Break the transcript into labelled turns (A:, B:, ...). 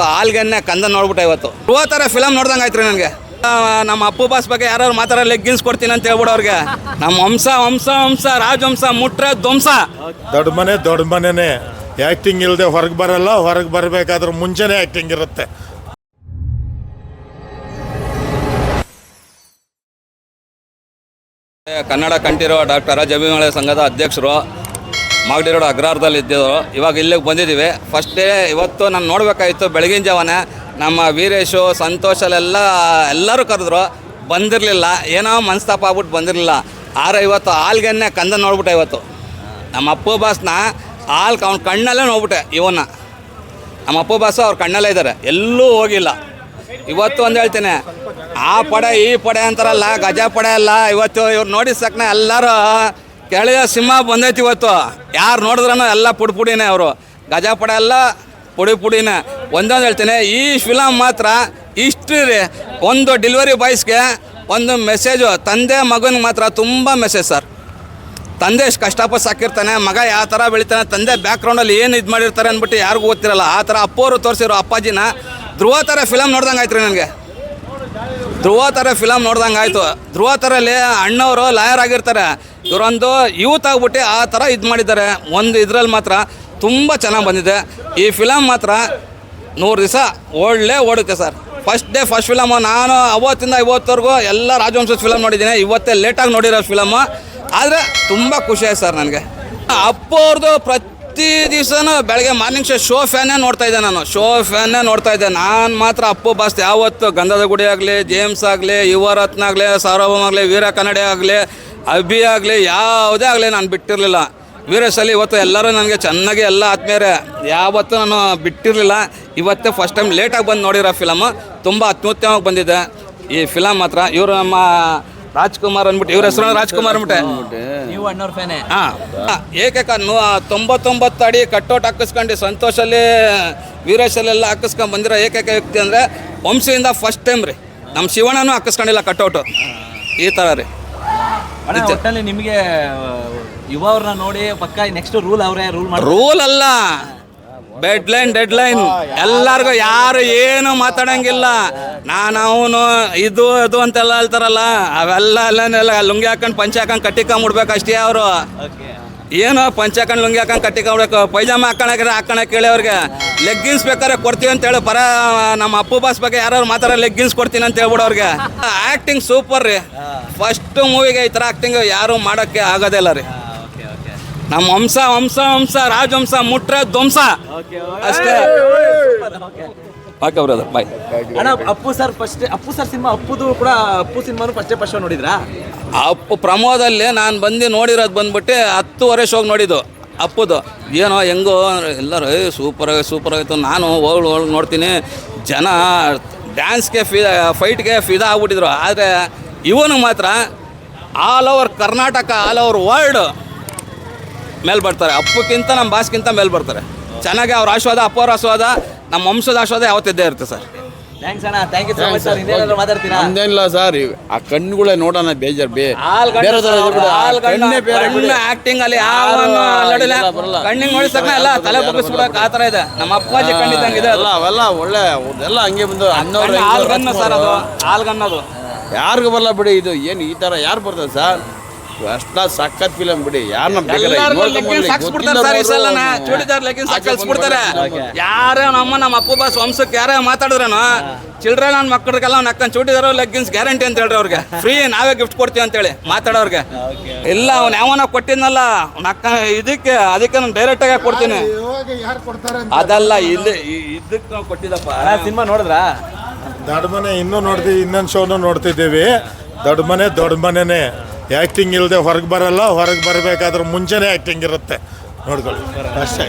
A: ಹಾಲ್ಗೆನ್ನೆ ಕಂದ ನೋಡ್ಬಿಟ್ಟೆ ಇವತ್ತು. ಥರ ಫಿಲಮ್ ನೋಡ್ದಂಗೆ ಆಯ್ತು ರೀ ನನಗೆ ನಮ್ಮ ಅಪ್ಪು ಬಾಸ್ ಬಗ್ಗೆ ಯಾರು ಮಾತಾಡೋ ಲೆಗ್ಗಿನ್ಸ್ ಕೊಡ್ತೀನಿ ಅಂತ ಹೇಳ್ಬಿಡು ಅವ್ರಿಗೆ. ನಮ್ಮ ಹಂಸ ಹಂಸ ಹಂಸ ರಾಜವಂಶ ಮುಟ್ರೆ ಧ್ವಂಸ.
B: ದೊಡ್ಡ ಮನೆ ದೊಡ್ಡ ಮನೆನೇ. ಆ್ಯಕ್ಟಿಂಗ್ ಇಲ್ಲದೆ ಹೊರಗೆ ಬರಲ್ಲ ಹೊರಗೆ ಬರಬೇಕಾದ್ರೆ ಮುಂಚೆನೇ ಆ್ಯಕ್ಟಿಂಗ್ ಇರುತ್ತೆ.
A: ಕನ್ನಡ ಕಂಠೀರವ ಡಾಕ್ಟರ್ ಜಮೀನ ಸಂಘದ ಅಧ್ಯಕ್ಷರು. ಮಾಗಡಿ ರೋಡ್ ಅಗ್ರಹಾರದಲ್ಲಿ ಇದ್ದಿದ್ರು ಇವಾಗ ಇಲ್ಲಿಗೆ ಬಂದಿದ್ದೀವಿ. ಫಸ್ಟ್ ಡೇ ಇವತ್ತು ನಾನು ನೋಡಬೇಕಾಗಿತ್ತು ಬೆಳಗಿನ ಜಾವನ. ನಮ್ಮ ವೀರೇಶು ಸಂತೋಷಲೆಲ್ಲ ಎಲ್ಲರೂ ಕರೆದ್ರು, ಬಂದಿರಲಿಲ್ಲ. ಏನೋ ಮನಸ್ತಾಪ ಆಗ್ಬಿಟ್ಟು ಬಂದಿರಲಿಲ್ಲ. ಆದ್ರೆ ಇವತ್ತು ಹಾಲ್ಗೆನ್ನೆ ಕಂದ ನೋಡ್ಬಿಟ್ಟೆ ಇವತ್ತು. ನಮ್ಮ ಅಪ್ಪು ಬಾಸ್ನ ಹಾಲ್ ಅವ್ನ ಕಣ್ಣಲ್ಲೇ ನೋಡ್ಬಿಟ್ಟೆ, ಇವನ್ನ. ನಮ್ಮ ಅಪ್ಪು ಬಾಸು ಅವ್ರ ಕಣ್ಣಲ್ಲೇ ಇದ್ದಾರೆ ಎಲ್ಲೂ ಹೋಗಿಲ್ಲ. ಇವತ್ತು ಒಂದು ಹೇಳ್ತೇನೆ. ಆ ಪಡೆ, ಈ ಪಡೆ ಅಂತಾರಲ್ಲ, ಗಜ ಪಡೆ ಅಲ್ಲ. ಇವತ್ತು ಇವ್ರು ನೋಡಿ ಸಕ್ನ ಎಲ್ಲರೂ ಕೆಳಗೆ ಸಿಂಹ ಬಂದೈತಿ ಇವತ್ತು. ಯಾರು ನೋಡಿದ್ರೂ ಎಲ್ಲ ಪುಡಿ ಪುಡಿನೇ ಅವರು. ಗಜ ಪಡೆ ಎಲ್ಲ ಪುಡಿ ಪುಡಿನೇ. ಒಂದೊಂದು ಹೇಳ್ತೇನೆ, ಈ ಫಿಲಮ್ ಮಾತ್ರ ಇಷ್ಟು ರೀ. ಒಂದು ಡೆಲಿವರಿ ಬಾಯ್ಸ್ಗೆ ಒಂದು ಮೆಸೇಜು ತಂದೆ ಮಗನಿಗೆ ಮಾತ್ರ ತುಂಬ ಮೆಸೇಜ್ ಸರ್ ತಂದೆ ಎಷ್ಟು ಕಷ್ಟಪಟ್ಟು ಸಾಕಿರ್ತಾನೆ, ಮಗ ಯಾವ ಥರ ಬೆಳಿತಾನೆ, ತಂದೆ ಬ್ಯಾಕ್ಗ್ರೌಂಡಲ್ಲಿ ಏನು ಇದು ಮಾಡಿರ್ತಾರೆ ಅಂದ್ಬಿಟ್ಟು ಯಾರಿಗೂ ಗೊತ್ತಿರಲ್ಲ. ಆ ಥರ ಅಪ್ಪೋರು ತೋರಿಸಿರೋ ಅಪ್ಪಾಜಿನ ಧ್ರುವ ಥರ ಫಿಲಮ್ ನೋಡ್ದಂಗೆ ಆಯ್ತು ರೀ ನನಗೆ. ಧ್ರುವ ಥರ ಫಿಲಮ್ ನೋಡ್ದಂಗೆ ಆಯಿತು. ಧ್ರುವ ಥರಲ್ಲಿ ಅಣ್ಣವರು ಲಾಯರ್ ಆಗಿರ್ತಾರೆ. ಇವರೊಂದು ಯೂತ್ ಆಗ್ಬಿಟ್ಟು ಆ ಥರ ಇದು ಮಾಡಿದ್ದಾರೆ. ಒಂದು ಇದ್ರಲ್ಲಿ ಮಾತ್ರ ತುಂಬ ಚೆನ್ನಾಗಿ ಬಂದಿದೆ. ಈ ಫಿಲಮ್ ಮಾತ್ರ ನೂರು ದಿವಸ ಒಳ್ಳೆ ಓಡುತ್ತೆ sir. First day first film ನಾನು ಅವತ್ತಿಂದ ಇವತ್ತವರೆಗೂ ಎಲ್ಲ ರಾಜವಂಶದ ಫಿಲಮ್ ನೋಡಿದ್ದೀನಿ. ಇವತ್ತೇ ಲೇಟಾಗಿ ನೋಡಿರೋ ಫಿಲಮು ಆದರೆ ತುಂಬ ಖುಷಿ ಆಯ್ತು ಸರ್ ನನಗೆ. ಅಪ್ಪ ಅವ್ರದ್ದು ಪ್ರತಿ ದಿವಸನೂ ಬೆಳಗ್ಗೆ ಮಾರ್ನಿಂಗ್ ಶೋ ಶೋ ಫ್ಯಾನೇ ನೋಡ್ತಾ ಇದ್ದೆ ನಾನು. ಶೋ ಫ್ಯಾನೇ ನೋಡ್ತಾ ಇದ್ದೆ. ನಾನು ಮಾತ್ರ ಅಪ್ಪು ಬಾಸ್ ಯಾವತ್ತು ಗಂಧದ ಗುಡಿ ಆಗಲಿ ಜೇಮ್ಸ್ ಆಗಲಿ, ಯುವರತ್ನ ಆಗಲಿ, ಸಾರ್ವಭೌಮ ಆಗಲಿ, ವೀರ ಕನ್ನಡಿ ಆಗಲಿ, ಅಭಿ ಆಗಲಿ, ಯಾವುದೇ ಆಗಲಿ ನಾನು ಬಿಟ್ಟಿರಲಿಲ್ಲ. ವೀರೇಶಲ್ಲಿ ಇವತ್ತು ಎಲ್ಲರೂ ನನಗೆ ಚೆನ್ನಾಗಿ ಎಲ್ಲ ಆತ್ಮೀಯರೇ, ಯಾವತ್ತೂ ನಾನು ಬಿಟ್ಟಿರಲಿಲ್ಲ. ಇವತ್ತೇ ಫಸ್ಟ್ ಟೈಮ್ ಲೇಟಾಗಿ ಬಂದು ನೋಡಿರೋ ಫಿಲಮ್ ತುಂಬ ಅತ್ಯುತ್ತಮವಾಗಿ ಬಂದಿದೆ. ಈ ಫಿಲಮ್ ಮಾತ್ರ ಇವರು ನಮ್ಮ ರಾಜ್ಕುಮಾರ್ ಅಂದ್ಬಿಟ್ಟು ಇವ್ರ ಹೆಸರು ರಾಜ್ಕುಮಾರ್ ಅಂದ್ಬಿಟ್ಟೆ.
C: ನೀವು ಅಣ್ಣವ್ರ ಫ್ಯಾನೆ.
A: ಹಾಂ ಏಕೈಕ ನೂ ತೊಂಬತ್ತೊಂಬತ್ತು ಅಡಿ ಕಟ್ಟೋಟ್ ಹಾಕಿಸ್ಕೊಂಡು ಸಂತೋಷಲ್ಲಿ ವೀರೇಶಲ್ಲೆಲ್ಲ ಹಾಕಿಸ್ಕೊಂಡು ಬಂದಿರೋ ಏಕೈಕ ವ್ಯಕ್ತಿ ಅಂದರೆ ವಂಶದಿಂದ ಫಸ್ಟ್ ಟೈಮ್ ರೀ. ನಮ್ಮ ಶಿವಣ್ಣನೂ ಹಾಕಿಸ್ಕೊಂಡಿಲ್ಲ ಕಟ್ಟೋಟು. ಈ ಥರ ರೀ.
C: ನಿಮಗೆ ಯುವ ಅವ್ರನ್ನ ನೋಡಿ ಪಕ್ಕ ನೆಕ್ಸ್ಟ್ ರೂಲ್ ಅವರೇ ರೂಲ್ ಮಾಡಿ
A: ರೂಲ್ ಅಲ್ಲ. ಡೆಡ್ ಲೈನ್ ಡೆಡ್ ಲೈನ್ ಎಲ್ಲರಿಗೂ ಯಾರು ಏನು ಮಾತಾಡಂಗಿಲ್ಲ. ನಾನು ಅವನು ಇದು ಅದು ಅಂತೆಲ್ಲ ಹೇಳ್ತಾರಲ್ಲ ಅವೆಲ್ಲ ಅಲ್ಲನೆಲ್ಲ ಲುಂಗಿ ಹಾಕೊಂಡು ಪಂಚ ಹಾಕೊಂಡು ಕಟ್ಟಿಕೊಂಬಿಡ್ಬೇಕು ಅಷ್ಟೇ ಅವರು. ಏನು ಪಂಚ ಹಾಕೊಂಡು ಲುಂಗಿ ಹಾಕೊಂಡು ಕಟ್ಟಿಕೊಂಬಿಡ್ಬೇಕು ಪೈಜಾಮ ಹಾಕೊಳಕ್ರೆ ಹಾಕೊಳಕ್ಕೆ ಹೇಳಿ ಅವ್ರಿಗೆ. ಲೆಗ್ಗಿನ್ಸ್ ಬೇಕಾದ್ರೆ ಕೊಡ್ತೀವಿ ಅಂತ ಹೇಳಿ ಬರ ನಮ್ಮ ಅಪ್ಪು ಬಾಸ್ ಬಗ್ಗೆ ಯಾರು ಮಾತಾಡೋ ಲೆಗ್ಗಿನ್ಸ್ ಕೊಡ್ತೀನಿ ಅಂತ ಹೇಳ್ಬಿಡು ಅವ್ರಿಗೆ. ಆ್ಯಕ್ಟಿಂಗ್ ಸೂಪರ್ ರೀ. ಫಸ್ಟ್ ಮೂವಿಗೆ ಈ ಥರ ಆ್ಯಕ್ಟಿಂಗ್ ಯಾರು ಮಾಡೋಕ್ಕೆ ಆಗೋದೇ ಇಲ್ಲ ರೀ. ನಮ್ಮ ವಂಶ ವಂಶ ವಂಶ ರಾಜವಂಶ ಮುಟ್ರೆ ಧ್ವಂಸ. ಅಷ್ಟೇ. ಓಕೆ ಬ್ರದರ್ ಬಾಯ್
C: ಅಣ್ಣ Appu sir first Appu sir cinema ಅಪ್ಪುದು ಕೂಡ ಅಪ್ಪು ಸಿನಿಮಾನು ಫಸ್ಟೇ ಫಸ್ಟ್ ನೋಡಿದ್ರಾ?
A: ಅಪ್ಪು ಪ್ರಮೋದಲ್ಲಿ ನಾನು ಬಂದು ನೋಡಿರೋದು ಬಂದ್ಬಿಟ್ಟು ಹತ್ತುವರೆ ಶೋಗೆ ನೋಡಿದ್ದು ಅಪ್ಪುದು. ಏನೋ ಹೆಂಗೋ ಎಲ್ಲರೂ ಏ ಸೂಪರ್ ಆಗಿ ಸೂಪರ್ ಆಗಿತ್ತು ನಾನು ಹೋಗಿ ಹೋಗಿ ನೋಡ್ತೀನಿ. ಜನ ಡ್ಯಾನ್ಸ್ಗೆ ಫಿ ಫೈಟ್ಗೆ ಫಿದಾ ಆಗ್ಬಿಟ್ಟಿದ್ರು ಆದರೆ ಇವನು ಮಾತ್ರ all over Karnataka all over world ಮೇಲ್ ಬರ್ತಾರೆ. ಅಪ್ಪಕ್ಕಿಂತ ನಮ್ಮ ಬಾಸ್ಗಿಂತ ಮೇಲ್ ಬರ್ತಾರೆ. ಚೆನ್ನಾಗಿ ಅವ್ರ ಆಶೀರ್ವಾದ ಅಪ್ಪವ್ರ ಆಶೀರ್ವಾದ ನಮ್ಮ ವಂಶದ ಆಶೀರ್ವಾದ ಯಾವತ್ತಿದ್ದೇ ಇರುತ್ತೆ ಸರ್.
C: ಥ್ಯಾಂಕ್ಸ್ ಅಣ್ಣ. Thank you so much sir ಇನ್ನೇನಾದ್ರು ಮಾತಾಡ್ತೀರಾ?
D: ನಮ್ದೇನಿಲ್ಲ ಸರ್ ಆ ಕಣ್ಣುಗಳೇ ನೋಡೋಣ ಬೇಜಾರ್ ಬೇ ಬೇರೆ ಥರ ಕಣ್ಣೇ ಬೇರೆ.
A: ಆಕ್ಟಿಂಗ್ ಅಲ್ಲಿ ಯಾವ
D: ಬರಲ್ಲ.
A: ಕಣ್ಣಿಗೆ ನೋಡಿ ತಕ್ಷಣ ಎಲ್ಲ ತಲೆ ಬಗ್ಗಿಸ್ಬಿಡಕ್ ಆ ಥರ ಇದೆ. ನಮ್ಮ ಅಪ್ಪಾಜಿ ಕಣ್ಣಿದ್ದಂಗೆ ಇದೆ
D: ಅಲ್ಲ ಅವೆಲ್ಲ ಒಳ್ಳೆ ಎಲ್ಲ ಹಂಗೆ ಬಂದು ಅಣ್ಣವ್ರು
A: ಹಾಲ್ಗನ್ನ ಸರ್ ಅದು. ಹಾಲ್ಗನ್ನದು
D: ಯಾರಿಗೂ ಬರಲ್ಲ ಬಿಡಿ ಇದು ಏನು ಈ ತರ ಯಾರು ಬರ್ತದೆ ಸರ್ ಅಷ್ಟ ಸಖತ್ ಫಿಲಂ ಬಿಡಿ. ಯಾರನ್ನ
A: ಚೂಡಿದಾರ್ ಲೆಗಿನ್ಸ್ ಹಾಕಿ ಕಳ್ಸ್ಬಿಡ್ತಾರೆ ಯಾರೇ ನಮ್ಮ ನಮ್ಮ ಅಪ್ಪ ಬಾಸ್ ವಂಶಕ್ಕೆ ಯಾರೇ ಮಾತಾಡಿದ್ರೇನು ಚಿಲ್ಡ್ರ ನನ್ನ ಮಕ್ಕಳಿಗೆಲ್ಲ ಅವ್ನು ಅಕ್ಕನ್ ಚೂಡಿದಾರ ಲೆಗ್ಗಿನ್ಸ್ ಗ್ಯಾರಂಟಿ ಅಂತ ಹೇಳ್ರಿ ಅವ್ರಿಗೆ. ಫ್ರೀ ನಾವೇ ಗಿಫ್ಟ್ ಕೊಡ್ತೀವಿ ಅಂತೇಳಿ ಮಾತಾಡೋರ್ಗೆ. ಇಲ್ಲ ಅವ್ನು ಯಾವನ ಕೊಟ್ಟಿದ್ನಲ್ಲ ಅವ್ನ ಅಕ್ಕ ಇದಕ್ಕೆ ಅದಕ್ಕೆ ನಾನು ಡೈರೆಕ್ಟ್ ಆಗಿ ಕೊಡ್ತೀನಿ.
B: ಇವಾಗ ಯಾರು ಕೊಡ್ತಾರೆ
A: ಅದಲ್ಲ ಇಲ್ಲಿ ಇದಕ್ಕೆ ನಾವು ಕೊಟ್ಟಿದ್ದಪ್ಪ.
C: ಅಣ್ಣ ಸಿನಿಮಾ ನೋಡಿದ್ರ?
B: ದೊಡ್ಡ ಮನೆ ಇನ್ನೂ ನೋಡ್ತೀವಿ ಇನ್ನೊಂದು ಶೋನು ನೋಡ್ತಿದ್ದೀವಿ. ದೊಡ್ಡ ಮನೆ ದೊಡ್ಡ ಮನೆನೇ ಆ್ಯಕ್ಟಿಂಗ್ ಇಲ್ಲದೆ ಹೊರಗೆ ಬರಲ್ಲ ಹೊರಗೆ ಬರಬೇಕಾದ್ರೆ ಮುಂಚೆನೇ ಆ್ಯಕ್ಟಿಂಗ್ ಇರುತ್ತೆ. ನೋಡ್ಕೊಳ್ಳಿ. ಅಷ್ಟೇ.